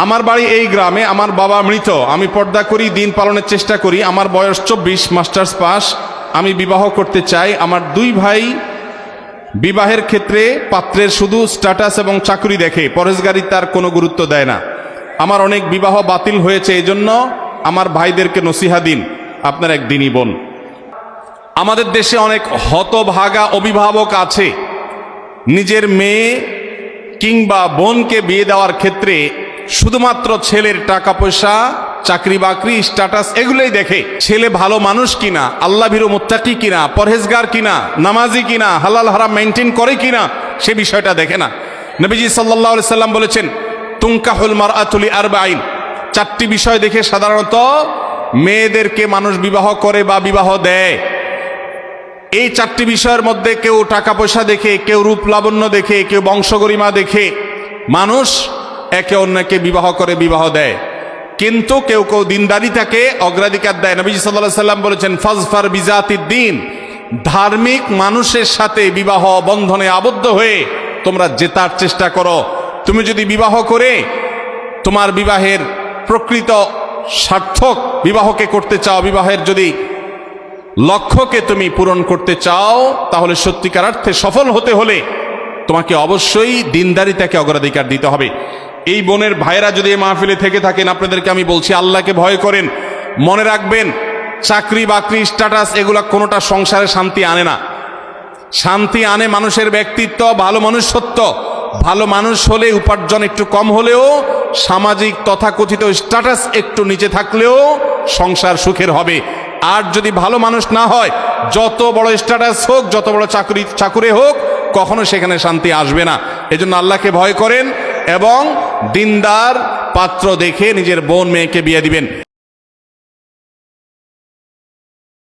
আমার বাড়ি এই গ্রামে আমার বাবা মৃত। আমি পর্দা করি, দিন পালনের চেষ্টা করি। আমার বয়স চব্বিশ, মাস্টার্স পাস। আমি বিবাহ করতে চাই। আমার দুই ভাই বিবাহের ক্ষেত্রে পাত্রের শুধু স্ট্যাটাস এবং চাকরি দেখে। পরেশগারি তার কোনো গুরুত্ব দেয় না। আমার অনেক বিবাহ বাতিল হয়েছে এই জন্য আমার ভাইদেরকে নসিহা দিন। আপনার একদিনই বোন। আমাদের দেশে অনেক হতভাগা অভিভাবক আছে। নিজের মেয়ে কিংবা বোনকে বিয়ে দেওয়ার ক্ষেত্রে শুধুমাত্র ছেলের টাকা পয়সা, চাকরি বাকরি স্ট্যাটাস এগুলোই দেখে। ছেলে ভালো মানুষ কিনা আল্লাহ ভীরু মোত্তাকি কিনা, পরহেজগার কিনা, নামাজি কিনা, হালাল হারাম মেনটেন করে কিনা, সে বিষয়টা দেখে না। নবীজি সাল্লাহ সাল্লাম বলেছেন তুঙ্কাহুল মার আতুলি আরবাইন চারটি বিষয় দেখে সাধারণত মেয়েদেরকে মানুষ বিবাহ করে বা বিবাহ দেয়। এই চারটি বিষয়ের মধ্যে কেউ টাকা পয়সা দেখে, কেউ রূপ লাবণ্য দেখে, কেউ বংশগরিমা দেখে। মানুষ একে অন্যকে বিবাহ করে বিবাহ দেয়। কিন্তু কেউ কেউ দিনদারি থাকে, অগ্রাধিকার দেয়। নবী সাল্লাহ সাল্লাম বলেছেন, ফজফার বিজাতি দিন ধার্মিক মানুষের সাথে বিবাহ বন্ধনে আবদ্ধ হয়ে তোমরা জেতার চেষ্টা করো। তুমি যদি বিবাহ করে তোমার বিবাহের প্রকৃত সার্থক বিবাহকে করতে চাও, বিবাহের যদি লক্ষ্যকে তুমি পূরণ করতে চাও, তাহলে সত্যিকার অর্থে সফল হতে হলে তোমাকে অবশ্যই দিনদারিতাকে অগ্রাধিকার দিতে হবে। এই বোনের ভাইরা যদি এই মাহফিলে থেকে থাকেন, আপনাদেরকে আমি বলছি, আল্লাহকে ভয় করেন, মনে রাখবেন, চাকরি, বাকরি, স্ট্যাটাস এগুলা কোনোটা সংসারে শান্তি আনে না। শান্তি আনে মানুষের ব্যক্তিত্ব, ভালো মনুষ্যত্ব। ভালো মানুষ হলে উপার্জন একটু কম হলেও, সামাজিক তথাকথিত স্ট্যাটাস একটু নিচে থাকলেও সংসার সুখের হবে। আর যদি ভালো মানুষ না হয়, যত বড় স্ট্যাটাস হোক, যত বড় চাকরি, চাকুরে হোক, কখনো সেখানে শান্তি আসবে না। এজন্য আল্লাহকে ভয় করেন এবং দিনদার পাত্র দেখে নিজের বোন মেয়েকে বিয়ে দিবেন।